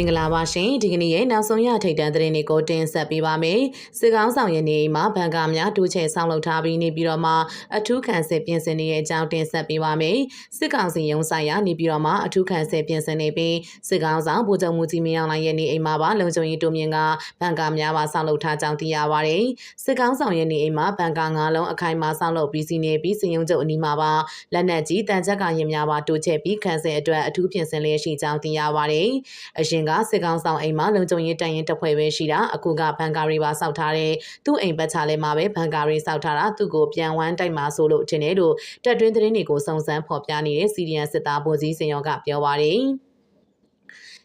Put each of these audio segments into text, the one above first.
င်္ဂလာပါရှင်ဒီကနေ့ရဲ့နောက်ဆုံးရထိတ်တန့်သတင်းတွေကိုတင်ဆက်ပေးပါမယ်စစ်ကောင်းဆောင်ရဲ့နေအိမ်မှာဘန်ကာများတူးချဲဆောင်းလုပ်ထားပြီးနေပြီးတော့မှအထူးခံစစ်ပြင်ဆင်နေတဲ့အကြောင်းတင်ဆက်ပေးပါမယ်စစ်ကောင်စီရုံးဆိုင်ရာနေပြီးတော့မှအထူးခံစစ်ပြင်ဆင်နေပြီးစစ်ကောင်းဆောင်ဗိုလ်ချုပ်မှုကြီးမင်းအောင်လှိုင်ရဲ့နေအိမ်မှာပါလုံခြုံရေးတိုးမြင့်ကဘန်ကာများပါဆောင်းလုပ်ထားကြောင်းသိရပါတယ်စစ်ကောင်းဆောင်ရဲ့နေအိမ်မှာဘန်ကာ၅လုံးအခိုင်အမာဆောင်းလုပ်ပြီးစီနေပြီးစင်ရုံးချုပ်အနီးမှာပါလက်နက်ကြီးတန်ချက်ကရင်များပါတိုးချဲပြီးခံစစ်အတွက်အထူးပြင်ဆင်လျက်ရှိကြောင်းသိရပါတယ်အရင်ကစစ်ကောင်ဆောင်အိမ်မှာလုံခြုံရေးတန်ရင်တစ်ဖွဲ့ပဲရှိတာအခုကဘန်ကာရီပါစောက်ထားတဲ့သူ့အိမ်ဘက်ချလဲမှာပဲဘန်ကာရီစောက်ထားတာသူ့ကိုပြန်ဝမ်းတိုက်မှာဆိုလို့ထင်တယ်လို့တက်တွင်းသတင်းတွေကိုစုံစမ်းဖော်ပြနေတဲ့စီရီယန်စစ်သားဗိုလ်ကြီးစင်ရောကပြောပါတယ်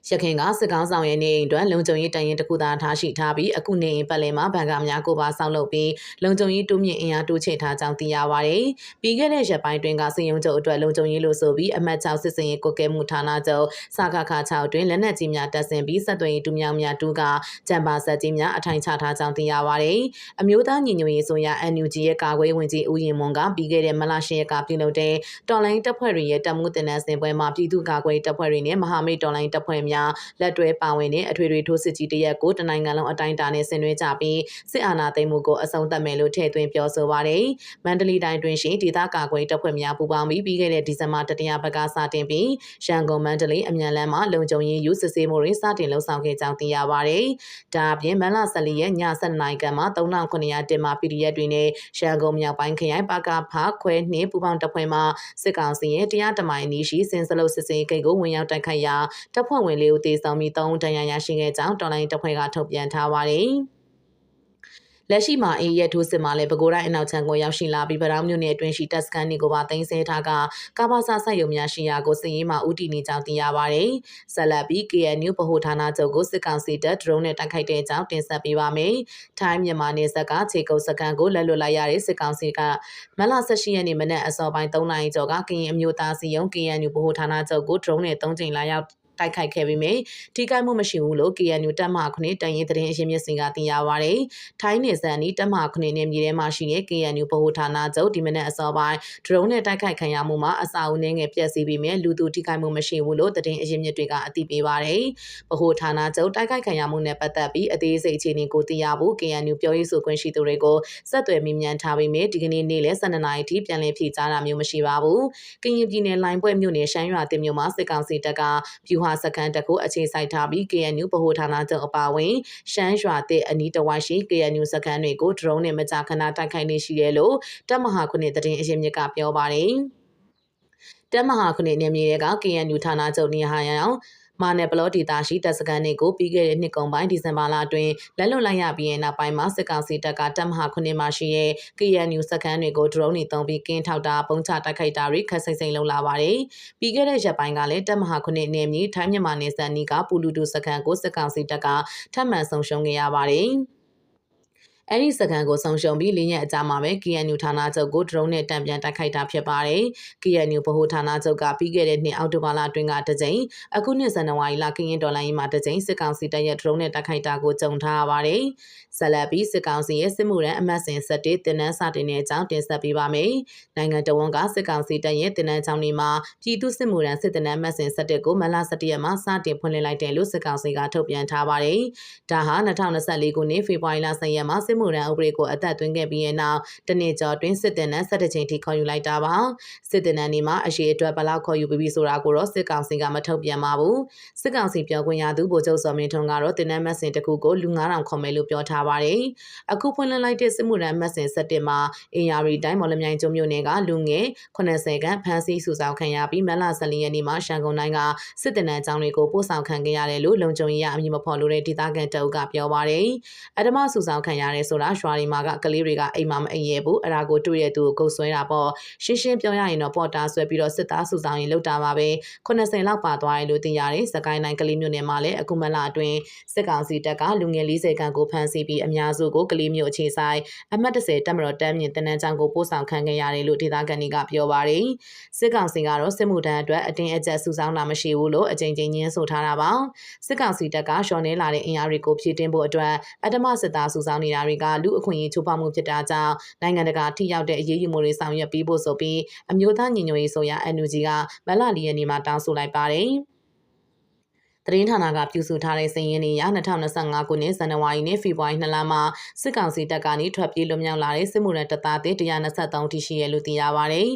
ရခင်ကစစ်ကောင်းဆောင်ရဲ့နေအိမ်အတွက်လုံခြုံရေးတန်ရင်တစ်ခုသာထားရှိထားပြီးအခုနေအိမ်ပတ်လည်မှာဘဏ်ကများကိုပါဆောက်လုပ်ပြီးလုံခြုံရေးတိုးမြင့်အင်အားတိုးချဲ့ထားကြောင်းသိရပါတယ်။ပြီးခဲ့တဲ့ရက်ပိုင်းတွင်ကစည်ရုံချုပ်အတွက်လုံခြုံရေးလို့ဆိုပြီးအမတ်6စစ်စင်ရေးကိုကဲမှုဌာနချုပ်စကခ6တွင်လက်နက်ကြီးများတပ်ဆင်ပြီးဆက်သွယ်ရေးတူမြောင်များတူကဂျမ်ပါဆက်ကြီးများအထိုင်ချထားကြောင်းသိရပါတယ်။အမျိုးသားညီညွတ်ရေးဆိုရ NUG ရဲ့ကာကွယ်ဝင်ကြီးဦးရင်မွန်ကပြီးခဲ့တဲ့မလ10ရက်ကပြုလုပ်တဲ့တော်လိုင်းတပ်ဖွဲ့တွေရဲ့တပ်မှုတင်နန်းစင်ပွဲမှာပြည်သူ့ကာကွယ်တပ်ဖွဲ့တွေနဲ့မဟာမိတ်တော်လိုင်းတပ်ဖွဲ့များလက်တွဲပါဝင်တဲ့အထွေထွေထိုးစစ်ကြီးတရက်ကိုတနိုင်ငံလုံးအတိုင်းအတာနဲ့ဆင်နွှဲကြပြီးစစ်အာဏာသိမ်းမှုကိုအဆုံးသတ်မယ်လို့ထည့်သွင်းပြောဆိုပါတယ်။မန္တလေးတိုင်းတွင်ရှိဒေသကာကွယ်တပ်ဖွဲ့များပူးပေါင်းပြီးပြီးခဲ့တဲ့ဒီဇင်ဘာတတိယပတ်ကစတင်ပြီးရန်ကုန်မန္တလေးအမြန်လမ်းမှာလုံခြုံရေးယူစစ်ဆေးမှုတွေစတင်လှုပ်ဆောင်ခဲ့ကြောင်းသိရပါတယ်။ဒါအပြင်မန္တလေးရက်ည7နာရီကမှ3900တင်မှာ PDF တွေနဲ့ရန်ကုန်မြောက်ပိုင်းခရိုင်ပါကဖခွဲနှင်းပူပေါင်းတပ်ဖွဲ့မှစစ်ကောင်စီရဲ့တရားတမိုင်းနီးရှိစင်စလုတ်စစ်စင်ဂိတ်ကိုဝင်ရောက်တိုက်ခိုက်ရာတပ်ဖွဲ့ဝင်လေးဦးသေဆုံးပြီး3ဒဏ်ရာရရှိခဲ့ကြောင်းတော်လိုင်းတပ်ဖွဲ့ကထုတ်ပြန်ထားပါတယ်။လက်ရှိမှာအေးရဲ့ထိုးစစ်မှာလည်းပဲခူးတိုင်းအနောက်ချမ်းကိုရောက်ရှိလာပြီးဗရောင်းမြို့နယ်အတွင်းရှိတပ်စခန်းတွေကိုပါသိမ်းဆည်းထားကကာဘာစာဆက်ရုံများရှိရာကိုစည်ရေးမှာဦးတည်နေကြောင်းသိရပါတယ်။ဆက်လက်ပြီး KNU ဗဟိုဌာနချုပ်ကိုစစ်ကောင်စီတပ်ဒရုန်းနဲ့တိုက်ခိုက်တဲ့အကြောင်းတင်ဆက်ပေးပါမယ်။ထိုင်းမြန်မာနယ်စပ်ကခြေကုပ်စခန်းကိုလက်လွတ်လိုက်ရတဲ့စစ်ကောင်စီကမလ18ရက်နေ့မနက်အစောပိုင်း3နာရီကျော်ကကရင်အမျိုးသားစီယုံ KNU ဗဟိုဌာနချုပ်ကိုဒရုန်းနဲ့3ကြိမ်လာရောက် တိုက်ခိုက်ခဲ့ပေမယ့်ထိခိုက်မှုမရှိဘူးလို့ KNU တပ်မခုနှစ်တန်ရင်သတင်းအရင်းမြစ်စင်ကသိရပါဗျ။ထိုင်းနယ်စပ်နီးတပ်မခုနှစ်နယ်မြေထဲမှာရှိတဲ့ KNU ဗဟိုဌာနချုပ်ဒီမနက်အစောပိုင်းဒရုန်းနဲ့တိုက်ခိုက်ခံရမှုမှာအစာအုပ်နှင်းငယ်ပျက်စီးပြီးမြဲလူသူထိခိုက်မှုမရှိဘူးလို့သတင်းအရင်းမြစ်တွေကအသိပေးပါတယ်။ဗဟိုဌာနချုပ်တိုက်ခိုက်ခံရမှုနဲ့ပတ်သက်ပြီးအသေးစိတ်အခြေအနေကိုသိရဖို့ KNU ပြောရေးဆိုခွင့်ရှိသူတွေကိုဆက်သွယ်မိမြန်ထားပေမယ့်ဒီကနေ့နေ့လယ်12နာရီထိပြန်လည်ဖြေကြားတာမျိုးမရှိပါဘူး။ကရင်ပြည်နယ်လိုင်းပွဲမြို့နယ်ရှမ်းရွာတင်မြို့မှာစစ်ကောင်စီတပ်ကပြူဟာစခန်းတက်ကိုအခြေစိုက်ထားပြီး KNU ဗဟိုဌာနချုပ်အပါအဝင်ရှမ်းရွာတဲ့အနီးတစ်ဝိုက်ရှိ KNU စခန်းတွေကို drone နဲ့မကြာခဏတိုက်ခိုက်နေရှိတယ်လို့တပ်မဟာခုနှစ်သတင်းအရင်းမြစ်ကပြောပါတယ်။တပ်မဟာခုနှစ်နေမြေတွေက KNU ဌာနချုပ်နေဟာရောင် မာနယ်ဘလော့ဒေတာရှိတပ်စခန်းတွေကိုပြီးခဲ့တဲ့နှစ်ကုန်ပိုင်းဒီဇင်ဘာလအတွင်းလက်လွတ်လိုက်ရပြီးတဲ့နောက်ပိုင်းမှာစစ်ကောင်စီတပ်ကတပ်မဟာခုနှစ်မှာရှိတဲ့ KNU စခန်းတွေကို drone တွေသုံးပြီးကင်းထောက်တာပုံချတိုက်ခိုက်တာတွေခက်စိမ့်စိမ့်လုပ်လာပါတယ်။ပြီးခဲ့တဲ့ရက်ပိုင်းကလည်းတပ်မဟာခုနှစ်နယ်မြေထိုင်းမြန်မာနယ်စပ်နီးကပူလူတူစခန်းကိုစစ်ကောင်စီတပ်ကထပ်မံဆုံးရှုံးခဲ့ရပါတယ်။ အဲ့ဒီစကန်ကိုဆုံရှုံပြီးလေးရက်အကြာမှာပဲ KNU ဌာနချုပ်ကို drone နဲ့တံပြန်တိုက်ခိုက်တာဖြစ်ပါတယ်။ KNU ဗဟိုဌာနချုပ်ကပြီးခဲ့တဲ့နှစ်အောက်တိုဘာလအတွင်းကတကြိမ်အခုနှစ်ဇန်နဝါရီလကရင်ဒေါ်လာရင်းမှာတကြိမ်စစ်ကောင်စီတပ်ရဲ့ drone နဲ့တိုက်ခိုက်တာကိုကြုံထားရပါတယ်။ဆက်လက်ပြီးစစ်ကောင်စီရဲ့စစ်မှုရန်အမတ်စဉ်ဆက်တေးတင်နန်းစတင်တဲ့အကြောင်းတင်ဆက်ပေးပါမယ်။နိုင်ငံတော်ဝန်ကစစ်ကောင်စီတပ်ရဲ့တင်နန်းချောင်းတွေမှာပြည်သူစစ်မှုရန်စစ်တင်နန်းမတ်စဉ်ဆက်တက်ကိုမလ17ရက်မှာစတင်ဖွင့်လှစ်လိုက်တယ်လို့စစ်ကောင်စီကထုတ်ပြန်ထားပါတယ်။ဒါဟာ2024ခုနှစ်ဖေဖော်ဝါရီလ10ရက်မှာစစ်မှုရန်ဥပဒေကိုအသက်သွင်းခဲ့ပြီးတဲ့နောက်တနေ့ကျော်တွင်စစ်တင်နန်း17ချိန်ထိခေါ်ယူလိုက်တာပါစစ်တင်နန်းဒီမှာအရှိအတွက်ဘလောက်ခေါ်ယူပြီးပြီဆိုတာကိုတော့စစ်ကောင်စီကမထုတ်ပြန်ပါဘူးစစ်ကောင်စီပြောခွင့်ရသူဗိုလ်ချုပ်စော်မင်းထွန်းကတော့တင်နန်းမတ်စင်တစ်ခုကိုလူ9000ခေါ်မယ်လို့ပြောထားပါတယ်အခုဖွင့်လှစ်လိုက်တဲ့စစ်မှုရန်မတ်စင်17မှာအင်ယာရီတိုင်းမော်လမြိုင်ကျွန်းမြို့နယ်ကလူငယ်80ခန့်ဖမ်းဆီးစုဆောင်းခံရပြီးမလ14ရက်နေ့မှာရှန်ကုန်တိုင်းကစစ်တင်နန်းကျောင်းတွေကိုပို့ဆောင်ခံခဲ့ရတယ်လို့လုံခြုံရေးအမည်မဖော်လို့တဲ့ဒေသခံတအုပ်ကပြောပါတယ်အဓမ္မစုဆောင်းခံရတယ်ဆိုတာရွာတွေမှာကကလေးတွေကအိမ်မှာမအိမ်ရဲဘူးအဲ့ဒါကိုတွေ့ရသူကိုကုတ်ဆွဲတာပေါ့ရှင်းရှင်းပြောရရင်တော့ပေါ်တာဆွဲပြီးတော့စစ်သားစုဆောင်ရင်လောက်တာပါပဲ80လောက်ပါသွားတယ်လို့သိရတယ်စကိုင်းတိုင်းကလေးမြို့နယ်မှာလည်းအခုမလအတွင်းစစ်ကောင်စီတပ်ကလူငယ်40ခန့်ကိုဖမ်းဆီးပြီးအများစုကိုကလေးမြို့အခြေဆိုင်အမှတ်30တပ်မတော်တမ်းမြင့်တနန်းချောင်းကိုပို့ဆောင်ခံခဲ့ရတယ်လို့ဒေသခံတွေကပြောပါတယ်စစ်ကောင်စီကတော့စစ်မှုထမ်းအတွက်အတင်းအကျပ်စုဆောင်းတာမရှိဘူးလို့အကြိမ်ကြိမ်ညင်းဆိုထားတာပါစစ်ကောင်စီတပ်ကရှော်နေလာတဲ့အင်အားတွေကိုဖြည့်တင်းဖို့အတွက်အဓမ္မစစ်သားစုဆောင်းနေတာတွေကလူအခွင့်အရေးချိုးဖောက်မှုဖြစ်တာကြောင့်နိုင်ငံတကာထိရောက်တဲ့အရေးယူမှုတွေဆောင်ရွက်ပေးဖို့ဆိုပြီးအမျိုးသားညီညွတ်ရေးဆိုရ NUG ကမလလီရက်နေ့မှာတောင်းဆိုလိုက်ပါတယ်။သတင်းဌာနကပြုစုထားတဲ့စာရင်းတွေအရ2025ခုနှစ်ဇန်နဝါရီနဲ့ဖေဖော်ဝါရီနှစ်လမှာစစ်ကောင်စီတပ်ကနေထွက်ပြေးလွတ်မြောက်လာတဲ့စစ်မှုရန်တပ်သားတွေ123ထိရှိရလို့သိရပါတယ်